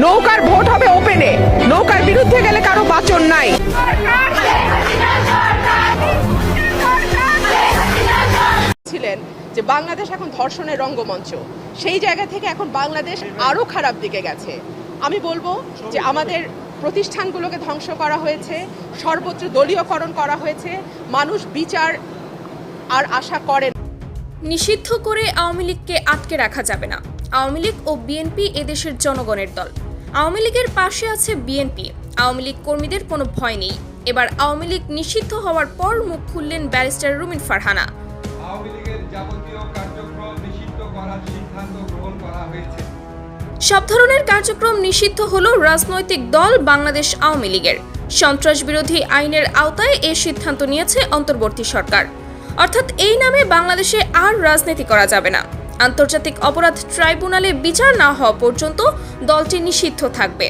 নৌকার ভোট হবে ওপেনে। নৌকার বিরুদ্ধে গেলে কারও বাচন নাই। ছিলেন যে বাংলাদেশ এখন ধর্ষণের রঙ্গমঞ্চ। সেই জায়গা থেকে এখন বাংলাদেশ আরও খারাপ দিকে গেছে। আমি বলব যে আমাদের প্রতিষ্ঠানগুলোকে ধ্বংস করা হয়েছে সর্বত্র দলীয়করণ করা হয়েছে মানুষ বিচার আর আশা করেন। নিষিদ্ধ করে আওয়ামী লীগকে আটকে রাখা যাবে না। আওয়ামী লীগ ও বিএনপি এদেশের জনগণের দল। আওয়ামী লীগের পাশে আছে বিএনপি। আওয়ামী লীগ কর্মীদের কোনো ভয় নেই। এবার আওয়ামী লীগ নিষিদ্ধ হওয়ার পর মুখ খুললেন ব্যারিস্টার রুমিন ফারহানা। আওয়ামী লীগের যাবতীয় কার্যক্রম নিষিদ্ধ করার সিদ্ধান্ত গ্রহণ করা হয়েছে। সব ধরনের কার্যক্রম নিষিদ্ধ হল রাজনৈতিক দল বাংলাদেশ আওয়ামী লীগের। সন্ত্রাস বিরোধী আইনের আওতায় এ সিদ্ধান্ত নিয়েছে অন্তর্বর্তী সরকার। অর্থাৎ এই নামে বাংলাদেশে আর রাজনীতি করা যাবে না। আন্তর্জাতিক অপরাধ ট্রাইব্যুনালে বিচার না হওয়া পর্যন্ত দলটি নিষিদ্ধ থাকবে।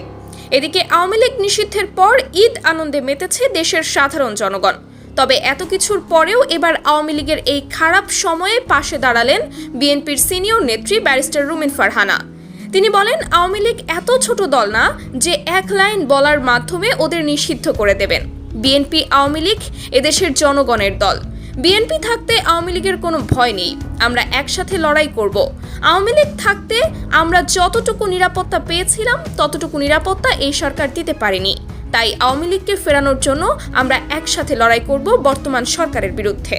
এদিকে আওয়ামী লীগ নিষিদ্ধের পর ঈদ আনন্দে মেতেছে দেশের সাধারণ জনগণ। তবে এত কিছুর পরেও এবার আওয়ামী লীগের এই খারাপ সময়ে পাশে দাঁড়ালেন বিএনপির সিনিয়র নেত্রী ব্যারিস্টার রুমিন ফারহানা। তিনি বলেন, আওয়ামী লীগ এত ছোট দল না যে এক লাইন বলার মাধ্যমে ওদের নিষিদ্ধ করে দেবেন। বিএনপি, আওয়ামী লীগ এদেশের জনগণের দল। বিএনপি থাকতে আওয়ামী লীগের কোনো ভয় নেই। আমরা একসাথে লড়াই করব। আওয়ামী লীগ থাকতে আমরা যতটুকু নিরাপত্তা পেয়েছিলাম, ততটুকু নিরাপত্তা এই সরকার দিতে পারেনি। তাই আওয়ামী লীগকে ফেরানোর জন্য আমরা একসাথে লড়াই করব বর্তমান সরকারের বিরুদ্ধে।